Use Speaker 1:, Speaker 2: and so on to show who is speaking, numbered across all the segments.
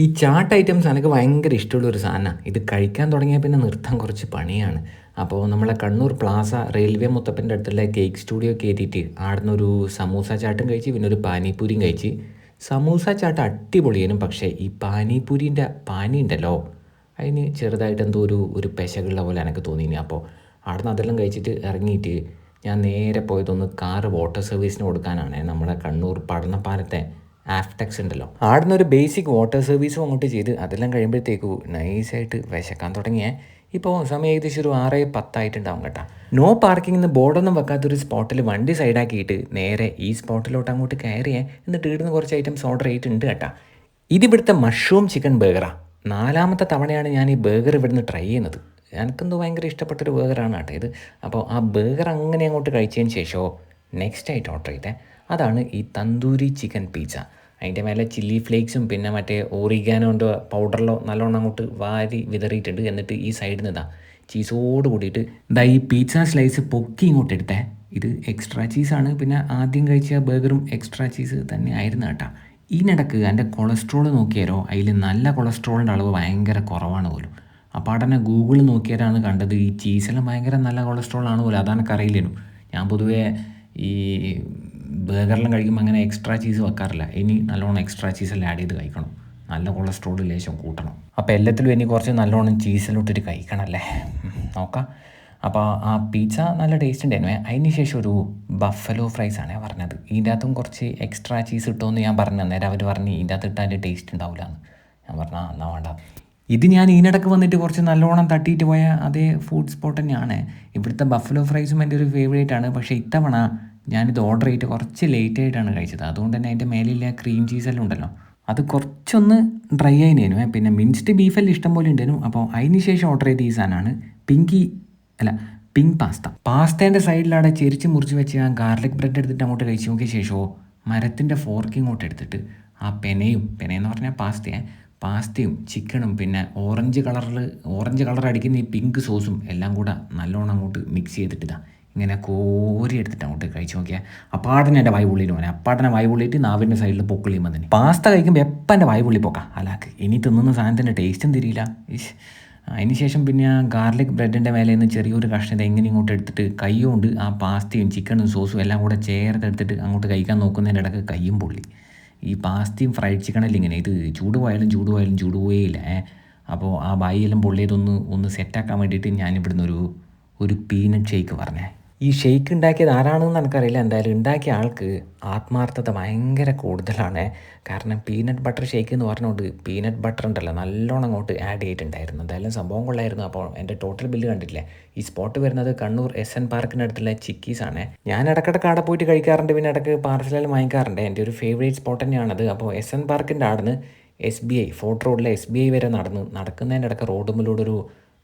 Speaker 1: ഈ ചാട്ട് ഐറ്റംസ് എനിക്ക് ഭയങ്കര ഇഷ്ടമുള്ള ഒരു സാധനമാണ് ഇത് കഴിക്കാൻ തുടങ്ങിയാൽ പിന്നെ നൃത്തം കുറച്ച് പണിയാണ്. അപ്പോൾ നമ്മളെ കണ്ണൂർ പ്ലാസ റെയിൽവേ മുത്തപ്പന്റെ അടുത്തുള്ള കേക്ക് സ്റ്റുഡിയോ കയറ്റിയിട്ട് ആടുന്ന ഒരു സമൂസ ചാട്ടും കഴിച്ച് പിന്നെ ഒരു പാനിപ്പൂരിയും കഴിച്ച്. സമൂസ ചാട്ട് അടിപൊളിയേനും പക്ഷേ ഈ പാനിപ്പൂരിന്റെ പാനി ഉണ്ടല്ലോ അതിന് ചെറുതായിട്ട് എന്തോ ഒരു ഒരു പെശകുള്ള പോലെ എനിക്ക് തോന്നിയിന്. അപ്പോൾ അവിടുന്ന് അതെല്ലാം കഴിച്ചിട്ട് ഇറങ്ങിയിട്ട് ഞാൻ നേരെ പോയതൊന്ന് കാറ് വാട്ടർ സർവീസിന് കൊടുക്കാനാണ്. നമ്മുടെ കണ്ണൂർ പഠനപ്പാലത്തെ ആഫ്ടെക്സ് ഉണ്ടല്ലോ. ആടുന്ന ഒരു ബേസിക് വാട്ടർ സർവീസും അങ്ങോട്ട് ചെയ്ത് അതെല്ലാം കഴിയുമ്പോഴത്തേക്കു നൈസായിട്ട് വിശക്കാൻ തുടങ്ങിയേ. ഇപ്പോൾ സമയം ഏകദേശം ഒരു ആറ് പത്തായിട്ടുണ്ടാവും കേട്ടോ. നോ പാർക്കിംഗ് എന്ന് ബോർഡൊന്നും വെക്കാത്തൊരു സ്പോട്ടിൽ വണ്ടി സൈഡാക്കിയിട്ട് നേരെ ഈ സ്പോട്ടിലോട്ട് അങ്ങോട്ട് കയറിയേ. എന്നിട്ട് ഇവിടുന്ന് കുറച്ച് ഐറ്റംസ് ഓർഡർ ചെയ്തിട്ടുണ്ട് കേട്ടോ. ഇതിവിടുത്തെ മഷ്റൂം ചിക്കൻ ബർഗറാണ് നാലാമത്തെ തവണയാണ് ഞാൻ ഈ ബർഗർ ഇവിടുന്ന് ട്രൈ ചെയ്യുന്നത്. എനിക്കെന്തോ ഭയങ്കര ഇഷ്ടപ്പെട്ടൊരു ബർഗറാണ് കേട്ടോ ഇത്. അപ്പോൾ ആ ബർഗർ അങ്ങനെ അങ്ങോട്ട് കഴിച്ചതിന് ശേഷമോ നെക്സ്റ്റ് ആയിട്ട് ഓർഡർ ചെയ്തേ. അതാണ് ഈ തന്തൂരി ചിക്കൻ പിസ്സ അതിന്റെ മേലെ ചില്ലി ഫ്ലേക്സും പിന്നെ മറ്റേ ഓറിഗാനോ ഉണ്ടോ പൗഡറിലോ നല്ലോണം അങ്ങോട്ട് വാരി വിതറിയിട്ടുണ്ട്. എന്നിട്ട് ഈ സൈഡിൽ നിന്ന് ഇതാ ചീസോട് കൂടിയിട്ട് ഇതാ ഈ പിസ്സ സ്ലൈസ് പൊക്കി ഇങ്ങോട്ട് എടുത്തേ. ഇത് എക്സ്ട്രാ ചീസാണ് പിന്നെ ആദ്യം കഴിച്ച ബർഗറും എക്സ്ട്രാ ചീസ് തന്നെ ആയിരുന്നു കേട്ടോ. ഇതിനിടക്ക് എന്റെ കൊളസ്ട്രോൾ നോക്കിയാലോ അതിൽ നല്ല കൊളസ്ട്രോളിന്റെ അളവ് ഭയങ്കര കുറവാണ് പോലും. അപ്പോൾ അവിടെ ഗൂഗിൾ നോക്കിയാലാണ് കണ്ടത്. ഈ ചീസെല്ലാം ഭയങ്കര നല്ല കൊളസ്ട്രോൾ ആണ് പോലും. അതാണ് അറിയില്ലേനു. ഞാൻ പൊതുവേ ഈ ബർഗറെല്ലാം കഴിക്കുമ്പോൾ അങ്ങനെ എക്സ്ട്രാ ചീസ് വെക്കാറില്ല. ഇനി നല്ലോണം എക്സ്ട്രാ ചീസെല്ലാം ആഡ് ചെയ്ത് കഴിക്കണം. നല്ല കൊളസ്ട്രോൾ ലേശം കൂട്ടണം. അപ്പോൾ എല്ലാത്തിലും ഇനി കുറച്ച് നല്ലോണം ചീസിലോട്ടിട്ട് കഴിക്കണം അല്ലേ? നോക്കാം. അപ്പോൾ ആ പിസ്സ നല്ല ടേസ്റ്റ് ഉണ്ടായിരുന്നു. അതിന് ശേഷം ഒരു ബഫലോ ഫ്രൈസ് ആണ് പറഞ്ഞത്. ഇതിന്റെ അകത്തും കുറച്ച് എക്സ്ട്രാ ചീസ് ഇട്ടോന്ന് ഞാൻ പറഞ്ഞു. അന്നേരം അവർ പറഞ്ഞ് ഇതിന്റെ അകത്ത് ഇട്ടാൽ ടേസ്റ്റ് ഉണ്ടാവില്ല എന്ന്. ഞാൻ പറഞ്ഞു ആ എന്നാ വേണ്ട. ഇത് ഞാൻ ഇതിനിടക്ക് വന്നിട്ട് കുറച്ച് നല്ലോണം തട്ടിയിട്ട് പോയ അതേ ഫുഡ് സ്പോട്ട് തന്നെയാണ്. ഇവിടുത്തെ ബഫലോ ഫ്രൈസും എന്റെ ഒരു ഫേവറേറ്റ് ആണ്. പക്ഷേ ഇത്തവണ ഞാനിത് ഓർഡർ ചെയ്തിട്ട് കുറച്ച് ലേറ്റ് ആയിട്ടാണ് കഴിച്ചത്. അതുകൊണ്ട് തന്നെ അതിന്റെ മേലില്ല ക്രീം ചീസെല്ലാം ഉണ്ടല്ലോ. അത് കുറച്ചൊന്ന് ഡ്രൈ ആയിരുന്നു പിന്നെ മിൻസ്ഡ് ബീഫെല്ലാം ഇഷ്ടം പോലെ ഉണ്ടായിരുന്നു അപ്പോൾ അതിന് ശേഷം ഓർഡർ ചെയ്ത ഈ സാധനമാണ് പിങ്കി അല്ല പിങ്ക് പാസ്ത പാസ്തേന്റെ സൈഡിലവിടെ ചെരിച്ച് മുറിച്ച് വെച്ച് ഞാൻ ഗാർലിക് ബ്രെഡ് എടുത്തിട്ട് അങ്ങോട്ട് കഴിച്ചു നോക്കിയ ശേഷമോ മരത്തിന്റെ ഫോർക്ക് ഇങ്ങോട്ട് എടുത്തിട്ട് ആ പെനയും പെനയെന്ന് പറഞ്ഞാൽ പാസ്തയെ പാസ്തയും ചിക്കനും പിന്നെ ഓറഞ്ച് കളറിൽ ഓറഞ്ച് കളർ അടിക്കുന്ന ഈ പിങ്ക് സോസും എല്ലാം കൂടെ നല്ലോണം അങ്ങോട്ട് മിക്സ് ചെയ്തിട്ടിതാ ഇങ്ങനെ കോരി എടുത്തിട്ട് അങ്ങോട്ട് കഴിച്ചു നോക്കിയാൽ അപ്പാടനെ എന്റെ വായുപുള്ളിയിൽ പോകാൻ അപ്പാടനെ വായുപുള്ളിയിട്ട് നാവിന്റെ സൈഡിൽ പൊക്കിളിയും വന്നിന്. പാസ്ത കഴിക്കുമ്പോൾ എപ്പം എന്റെ വായുപുള്ളി പോക്കാം? അലാക്ക്. ഇനി തിന്നുന്ന സാധനത്തിന്റെ ടേസ്റ്റും തിരിയില്ല. അതിനുശേഷം അതിന് ശേഷം പിന്നെ ആ ഗാർലിക് ബ്രെഡിന്റെ മേലെ നിന്ന് ചെറിയൊരു കഷ്ണത എങ്ങനെ ഇങ്ങോട്ട് എടുത്തിട്ട് കൈ കൊണ്ട് ആ പാസ്തയും ചിക്കനും സോസും എല്ലാം കൂടെ ചേർത്തെടുത്തിട്ട് അങ്ങോട്ട് കഴിക്കാൻ നോക്കുന്നതിന്റെ ഇടയ്ക്ക് കയ്യും പൊള്ളി. ഈ പാസ്തയും ഫ്രൈഡ് ചിക്കനല്ല ഇങ്ങനെ? ഇത് ചൂട് പോയാലും ചൂട് പോയാലും ചൂട് പോയേയില്ല അപ്പോൾ ആ ബായിയെല്ലാം പൊള്ളിയതൊന്ന് ഒന്ന് സെറ്റാക്കാൻ വേണ്ടിയിട്ട് ഞാൻ ഇവിടുന്ന് ഒരു ഒരു പീനട്ട് ഷേക്ക് പറഞ്ഞേ. ഈ ഷെയ്ക്ക് ഉണ്ടാക്കിയത് ആരാണെന്ന് എനിക്കറിയില്ല എന്തായാലും ഉണ്ടാക്കിയ ആൾക്ക് ആത്മാർത്ഥത ഭയങ്കര കൂടുതലാണ്. കാരണം പീനട്ട് ബട്ടർ ഷെയ്ക്ക് എന്ന് പറഞ്ഞുകൊണ്ട് പീനട്ട് ബട്ടർ ഉണ്ടല്ലോ നല്ലോണം അങ്ങോട്ട് ആഡ് ചെയ്തിട്ടുണ്ടായിരുന്നു. എന്തായാലും സംഭവം കൊള്ളായിരുന്നു. അപ്പോൾ എന്റെ ടോട്ടൽ ബില്ല് കണ്ടില്ലേ ഈ സ്പോട്ട് വരുന്നത് കണ്ണൂർ എസ് എൻ പാർക്കിനടുത്തുള്ള ചിക്കീസ് ആണ്. ഞാൻ ഇടക്കിടക്ക് അവിടെ പോയിട്ട് കഴിക്കാറുണ്ട്. പിന്നെ ഇടയ്ക്ക് പാർസലെല്ലാം വാങ്ങിക്കാറുണ്ട്. എന്റെ ഒരു ഫേവറേറ്റ് സ്പോട്ട് തന്നെയാണത്. അപ്പോൾ എസ് എൻ പാർക്കിന്റെ അവിടുന്ന് എസ് ബി ഐ ഫോർട്ട് റോഡിലെ എസ് ബി ഐ വരെ നടന്നു നടക്കുന്നതിന്റെ ഇടയ്ക്ക് റോഡ് മുന്നിലൂടെ ഒരു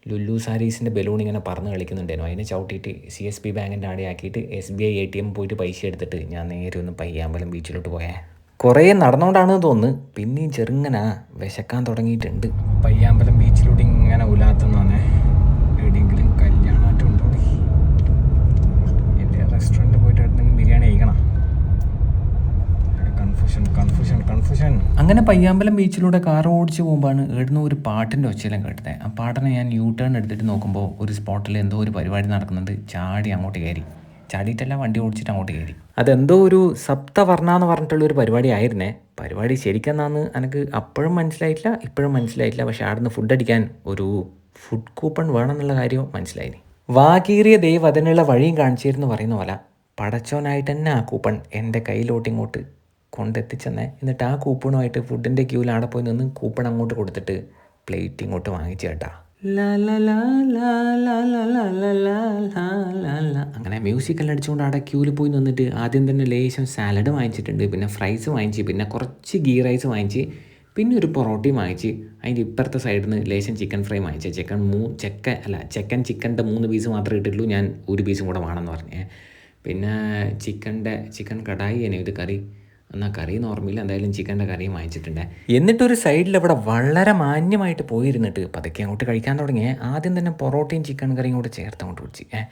Speaker 1: ലുല്ലു സാരീസിന്റെ ബലൂൺ ഇങ്ങനെ പറന്ന് കളിക്കുന്നുണ്ടായിരുന്നു. അതിനെ ചവിട്ടിയിട്ട് സി എസ് ബി ബാങ്കിന്റെ ആടെ ആക്കിയിട്ട് S B I A T M പോയിട്ട് പൈസ എടുത്തിട്ട് ഞാൻ നേരെ ഒന്ന് പയ്യാമ്പലം ബീച്ചിലോട്ട് പോയേ. കുറേ നടന്നുകൊണ്ടാണെന്ന് തോന്നുന്നു. പിന്നെയും ചെറുങ്ങനാ വിശക്കാൻ തുടങ്ങിയിട്ടുണ്ട്. പയ്യാമ്പലം ബീച്ചിലൂടെ ഇങ്ങനെ ഉലാത്തുന്നേ അങ്ങനെ പയ്യാമ്പലം ബീച്ചിലൂടെ കാർ ഓടിച്ച് പോകുമ്പോഴാണ് ഇവിടുന്ന് ഒരു പാട്ടിന്റെ ഒച്ചയിലും കേട്ടത്. ആ പാട്ടിനെ ഞാൻ യൂ ടേൺ എടുത്തിട്ട് നോക്കുമ്പോൾ ഒരു സ്പോട്ടിൽ എന്തോ ഒരു പരിപാടി നടക്കുന്നുണ്ട്. ചാടി അങ്ങോട്ട് കയറി. ചാടിയിട്ടല്ല വണ്ടി ഓടിച്ചിട്ട് അങ്ങോട്ട് കയറി. അതെന്തോ ഒരു സപ്തവർണ എന്ന് പറഞ്ഞിട്ടുള്ള ഒരു പരിപാടി ആയിരുന്നേ. പരിപാടി ശരിക്കെന്നാന്ന് എനിക്ക് അപ്പോഴും മനസ്സിലായിട്ടില്ല ഇപ്പോഴും മനസ്സിലായിട്ടില്ല. പക്ഷെ അവിടുന്ന് ഫുഡ് അടിക്കാൻ ഒരു ഫുഡ് കൂപ്പൺ വേണമെന്നുള്ള കാര്യവും മനസ്സിലായി വാകീറിയ ദൈവം അതിനുള്ള വഴിയും കാണിച്ചിരുന്നു പറയുന്ന പോലെ പടച്ചോനായിട്ട് തന്നെ ആ കൂപ്പൺ എന്റെ കയ്യിലോട്ട് ഇങ്ങോട്ട് കൊണ്ടെത്തിച്ചെന്നേ എന്നിട്ട് ആ കൂപ്പണുമായിട്ട് ഫുഡിന്റെ ക്യൂവിൽ അവിടെ പോയി നിന്ന് കൂപ്പൺ അങ്ങോട്ട് കൊടുത്തിട്ട് പ്ലേറ്റ് ഇങ്ങോട്ട് വാങ്ങിച്ചു കേട്ടാ അങ്ങനെ മ്യൂസിക് എല്ലാം അടിച്ചുകൊണ്ട് അവിടെ ക്യൂവിൽ പോയി നിന്നിട്ട് ആദ്യം തന്നെ ലേശം സാലഡ് വാങ്ങിച്ചിട്ടുണ്ട് പിന്നെ ഫ്രൈസ് വാങ്ങിച്ച് പിന്നെ കുറച്ച് ഗീ റൈസ് വാങ്ങിച്ച് പിന്നെ ഒരു പൊറോട്ടയും വാങ്ങിച്ച് അതിന്റെ ഇപ്പുറത്തെ സൈഡിൽ നിന്ന് ലേശം ചിക്കൻ ഫ്രൈ വാങ്ങിച്ച് ചിക്കൻ മൂ ചെക്കൻ അല്ല ചിക്കൻ ചിക്കന്റെ മൂന്ന് പീസ് മാത്രമേ ഇട്ടിട്ടുള്ളൂ ഞാൻ ഒരു പീസും കൂടെ വേണമെന്ന് പറഞ്ഞേ പിന്നെ ചിക്കന്റെ ചിക്കൻ കടായി എന്നെ ഇത് കറി എന്നാൽ കറി നോർമലി എന്തായാലും ചിക്കന്റെ കറിയും വാങ്ങിച്ചിട്ടുണ്ട്. എന്നിട്ടൊരു സൈഡിൽ ഇവിടെ വളരെ മാന്യമായിട്ട് പോയിരുന്നിട്ട് പതുക്കെ അങ്ങോട്ട് കഴിക്കാൻ തുടങ്ങിയേ. ആദ്യം തന്നെ പൊറോട്ടയും ചിക്കൻ കറിയും കൂടെ ചേർത്ത് അങ്ങോട്ട് കുടിച്ച്. ഏ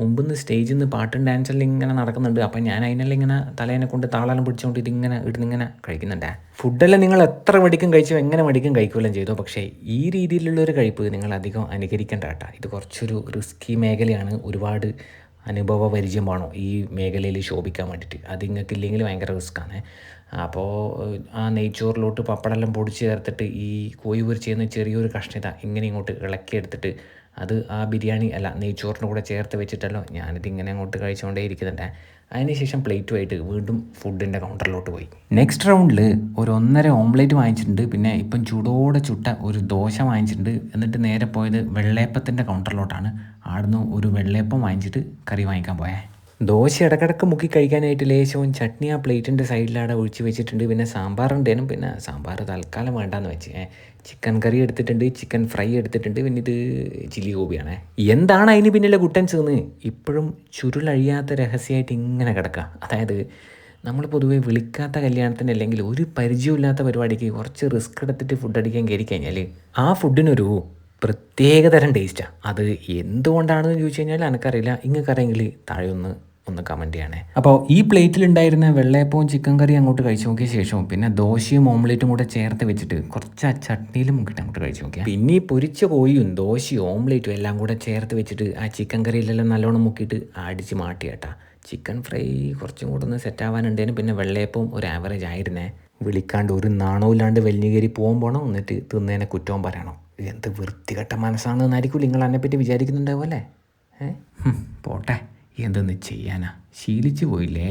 Speaker 1: മുമ്പിൽ നിന്ന് സ്റ്റേജിൽ നിന്ന് പാട്ടും ഡാൻസെല്ലാം ഇങ്ങനെ നടക്കുന്നുണ്ട്. അപ്പം ഞാൻ അതിനെല്ലാം ഇങ്ങനെ തലേനെ കൊണ്ട് താളെല്ലാം പിടിച്ചുകൊണ്ട് ഇതിങ്ങനെ ഇടുന്ന് ഇങ്ങനെ കഴിക്കുന്നുണ്ട്. ഫുഡെല്ലാം നിങ്ങൾ എത്ര മടിക്കും കഴിച്ചോ എങ്ങനെ മടിക്കും കഴിക്കുകയെല്ലാം ചെയ്തോ. പക്ഷേ ഈ രീതിയിലുള്ളൊരു കഴിപ്പ് നിങ്ങൾ അധികം അനുകരിക്കേണ്ട കേട്ടോ. ഇത് കുറച്ചൊരു റിസ്കി മേഖലയാണ്. ഒരുപാട് അനുഭവ പരിചയം വേണോ ഈ മേഖലയിൽ ശോഭിക്കാൻ വേണ്ടിയിട്ട്? അത് നിങ്ങൾക്ക് ഇല്ലെങ്കിൽ ഭയങ്കര റിസ്ക്കാണ് അപ്പോൾ ആ നെയ്ച്ചോറിലോട്ട് പപ്പടെല്ലാം പൊടിച്ച് ചേർത്തിട്ട് ഈ കോഴി പൊരിച്ചെന്ന് ചെറിയൊരു കഷ്ണിത ഇങ്ങനെ ഇങ്ങോട്ട് ഇളക്കിയെടുത്തിട്ട് അത് ആ ബിരിയാണി അല്ല നെയ്ച്ചോറിന്റെ കൂടെ ചേർത്ത് വെച്ചിട്ടല്ലോ ഞാനിത് ഇങ്ങനെ അങ്ങോട്ട് കഴിച്ചുകൊണ്ടേ ഇരിക്കുന്നുണ്ട്. അതിനുശേഷം പ്ലേറ്റുമായിട്ട് വീണ്ടും ഫുഡിന്റെ കൗണ്ടറിലോട്ട് പോയി. നെക്സ്റ്റ് റൗണ്ടിൽ ഒരു ഒന്നര ഓംലേറ്റ് വാങ്ങിച്ചിട്ടുണ്ട്. പിന്നെ ഇപ്പം ചൂടോടെ ചുട്ട ഒരു ദോശ വാങ്ങിച്ചിട്ടുണ്ട്. എന്നിട്ട് നേരെ പോയത് വെള്ളയപ്പത്തിന്റെ കൗണ്ടറിലോട്ടാണ് ആടുന്ന് ഒരു വെള്ളയപ്പം വാങ്ങിച്ചിട്ട് കറി വാങ്ങിക്കാൻ പോയേ. ദോശ ഇടക്കിടക്ക് മുക്കി കഴിക്കാനായിട്ട് ലേശവും ചട്നി ആ പ്ലേറ്റിന്റെ സൈഡിലവിടെ ഒഴിച്ച് വെച്ചിട്ടുണ്ട്. പിന്നെ സാമ്പാറുണ്ടേനും പിന്നെ സാമ്പാർ തൽക്കാലം വേണ്ടാന്ന് വെച്ച്. ചിക്കൻ കറി എടുത്തിട്ടുണ്ട്. ചിക്കൻ ഫ്രൈ എടുത്തിട്ടുണ്ട്. പിന്നെ ഇത് ചില്ലി ഗോപിയാണ് എന്താണ് അതിന് പിന്നിലെ കുട്ടൻസ് എന്ന് ഇപ്പോഴും ചുരുളഴിയാത്ത രഹസ്യമായിട്ട് ഇങ്ങനെ കിടക്കുക അതായത് നമ്മൾ പൊതുവേ വിളിക്കാത്ത കല്യാണത്തിന് അല്ലെങ്കിൽ ഒരു പരിചയമില്ലാത്ത പരിപാടിക്ക് കുറച്ച് റിസ്ക് എടുത്തിട്ട് ഫുഡ് അടിക്കാൻ കയറി കഴിഞ്ഞാൽ ആ ഫുഡിനൊരു പ്രത്യേകതരം ടേസ്റ്റാണ് അത് എന്തുകൊണ്ടാണെന്ന് ചോദിച്ചു കഴിഞ്ഞാൽ എനിക്കറിയില്ല ഇങ്ങക്കറിയെങ്കിൽ താഴെ ഒന്ന് ഒന്ന് കമന്റ് ചെയ്യണേ. അപ്പോൾ ഈ പ്ലേറ്റിലുണ്ടായിരുന്ന വെള്ളയപ്പവും ചിക്കൻ കറി അങ്ങോട്ട് കഴിച്ചു നോക്കിയ ശേഷവും പിന്നെ ദോശയും ഓംലേറ്റും കൂടെ ചേർത്ത് വെച്ചിട്ട് കുറച്ച് ആ ചട്നിയിലും മുക്കിട്ട് അങ്ങോട്ട് കഴിച്ചു നോക്കിയാൽ പിന്നെ ഈ പൊരിച്ച കോഴിയും ദോശയും ഓംലേറ്റും എല്ലാം കൂടെ ചേർത്ത് വെച്ചിട്ട് ആ ചിക്കൻ കറിയിലെല്ലാം നല്ലോണം മുക്കിയിട്ട് അടിച്ച് മാട്ടിയേട്ടാ ചിക്കൻ ഫ്രൈ കുറച്ചും കൂടെ ഒന്ന് സെറ്റ് ആവാനുണ്ടേനും പിന്നെ വെള്ളയപ്പവും ഒരു ആവറേജ് ആയിരുന്നേ. വിളിക്കാണ്ട് ഒരു നാണവും ഇല്ലാണ്ട് വലിഞ്ഞകേരി പോകാൻ പോകണം എന്നിട്ട് തിന്നേനെ കുറ്റവും പറയണം. എന്ത് വൃത്തികെട്ട മനസ്സാണെന്നായിരിക്കും നിങ്ങൾ എന്നെപ്പറ്റി വിചാരിക്കുന്നുണ്ടാവുമല്ലേ ഏ? പോട്ടെ. എന്തെന്ന് ചെയ്യാനാ? ശീലിച്ചു പോയില്ലേ?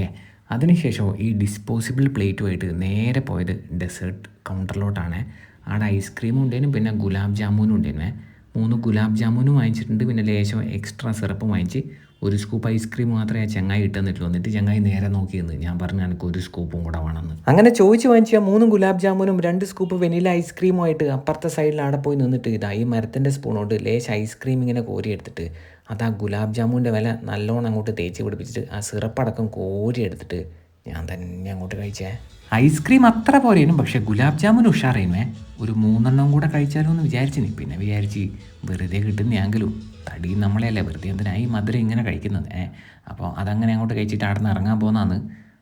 Speaker 1: അതിനുശേഷം ഈ ഡിസ്പോസിബിൾ പ്ലേറ്റുമായിട്ട് നേരെ പോയത് ഡെസേർട്ട് കൗണ്ടറിലോട്ടാണ് അവിടെ ഐസ്ക്രീമും ഉണ്ടേനും പിന്നെ ഗുലാബ് ജാമുനും ഉണ്ടേനെ മൂന്ന് ഗുലാബ് ജാമുനും വാങ്ങിച്ചിട്ടുണ്ട്. പിന്നെ ലേശം എക്സ്ട്രാ സിറപ്പ് വാങ്ങിച്ച് ഒരു സ്കൂപ്പ് ഐസ്ക്രീം മാത്രമേ ആ ചങ്ങായി ഇട്ടെന്നിട്ടുള്ളൂ. എന്നിട്ട് ചങ്ങായി നേരെ നോക്കിയെന്ന്. ഞാൻ പറഞ്ഞു എനിക്ക് ഒരു സ്കൂപ്പും കൂടെ വേണമെന്ന് അങ്ങനെ ചോദിച്ച് വാങ്ങിച്ച മൂന്ന് ഗുലാബ് ജാമുനും രണ്ട് സ്കൂപ്പ് വെനില ഐസ്ക്രീമുമായിട്ട് അപ്പുറത്തെ സൈഡിൽ അവിടെ പോയി നിന്നിട്ട് ഇതാ ഈ മരത്തിന്റെ സ്പൂണോട്ട് ലേശം ഐസ്ക്രീം ഇങ്ങനെ കോരി എടുത്തിട്ട് അത് ആ ഗുലാബ് ജാമുന്റെ വില നല്ലോണം അങ്ങോട്ട് തേച്ച് പിടിപ്പിച്ചിട്ട് ആ സിറപ്പടക്കം കോരി എടുത്തിട്ട് ഞാൻ തന്നെ അങ്ങോട്ട് കഴിച്ചേ. ഐസ്ക്രീം അത്ര പോരേനും പക്ഷേ ഗുലാബ് ജാമുൻ ഉഷാറേനുവേ ഒരു മൂന്നെണ്ണം കൂടെ കഴിച്ചാലോ എന്ന് വിചാരിച്ചിനി പിന്നെ വിചാരിച്ചു വെറുതെ കിട്ടുന്നെങ്കിലും തടി നമ്മളെയല്ലേ. വെറുതെ എന്തിനായി മധുരം ഇങ്ങനെ കഴിക്കുന്നത്? ഏ അപ്പോൾ അതങ്ങനെ അങ്ങോട്ട് കഴിച്ചിട്ട് അവിടെ നിന്ന് ഇറങ്ങാൻ പോകുന്നതാണ്.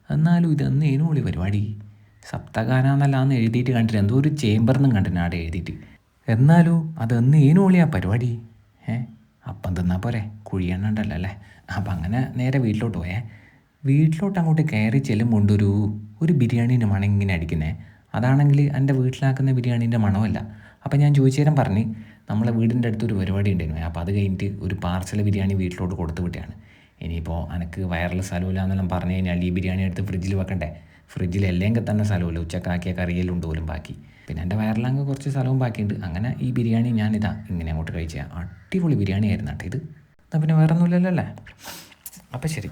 Speaker 1: എന്നാലും ഇതെന്ന് വിളി പരിപാടി. സപ്തഗാന എഴുതിയിട്ട് കണ്ടിട്ട് എന്തോ ഒരു ചേമ്പർന്നും കണ്ടിന് അവിടെ എഴുതിയിട്ട്. എന്നാലും അതെന്ന് വിളിയാ പരിപാടി? ഏ അപ്പം തിന്നാൽ പോരെ. കുഴിയെണ്ണ ഉണ്ടല്ലോ അല്ലേ? അപ്പം അങ്ങനെ നേരെ വീട്ടിലോട്ട് പോയേ. വീട്ടിലോട്ട് അങ്ങോട്ട് കയറി ചെല്ലുമ്പോൾ ഒരു ഒരു ബിരിയാണീന്റെ മണം ഇങ്ങനെ അടിക്കുന്നേ. അതാണെങ്കിൽ എന്റെ വീട്ടിലാക്കുന്ന ബിരിയാണീന്റെ മണമല്ല. അപ്പം ഞാൻ ചോദിച്ചേരം പറഞ്ഞ് നമ്മളെ വീടിന്റെ അടുത്തൊരു പരിപാടി ഉണ്ടായിരുന്നു. അപ്പോൾ അത് കഴിഞ്ഞിട്ട് ഒരു പാർസൽ ബിരിയാണി വീട്ടിലോട്ട് കൊടുത്തു വിട്ടാണ് ഇനിയിപ്പോൾ എനിക്ക് വയറിൽ സ്ഥലമില്ല എന്നെല്ലാം പറഞ്ഞു കഴിഞ്ഞാൽ ഈ ബിരിയാണി എടുത്ത് ഫ്രിഡ്ജിൽ വെക്കണ്ടേ? ഫ്രിഡ്ജിൽ എല്ലാം തന്നെ സ്ഥലമില്ല. ഉച്ചക്കാക്കിയ കറിയെല്ലാം ഉണ്ട് പോലും ബാക്കി. പിന്നെ എന്റെ വയറിലങ്ങ് കുറച്ച് സ്ഥലവും ബാക്കിയുണ്ട്. അങ്ങനെ ഈ ബിരിയാണി ഞാനിതാ ഇങ്ങനെ അങ്ങോട്ട് കഴിച്ച. അടിപൊളി ബിരിയാണി ആയിരുന്നു കേട്ടോ ഇത്. എന്നാൽ പിന്നെ വേറെ ഒന്നുമില്ലല്ലോ അല്ലേ? അപ്പം ശരി.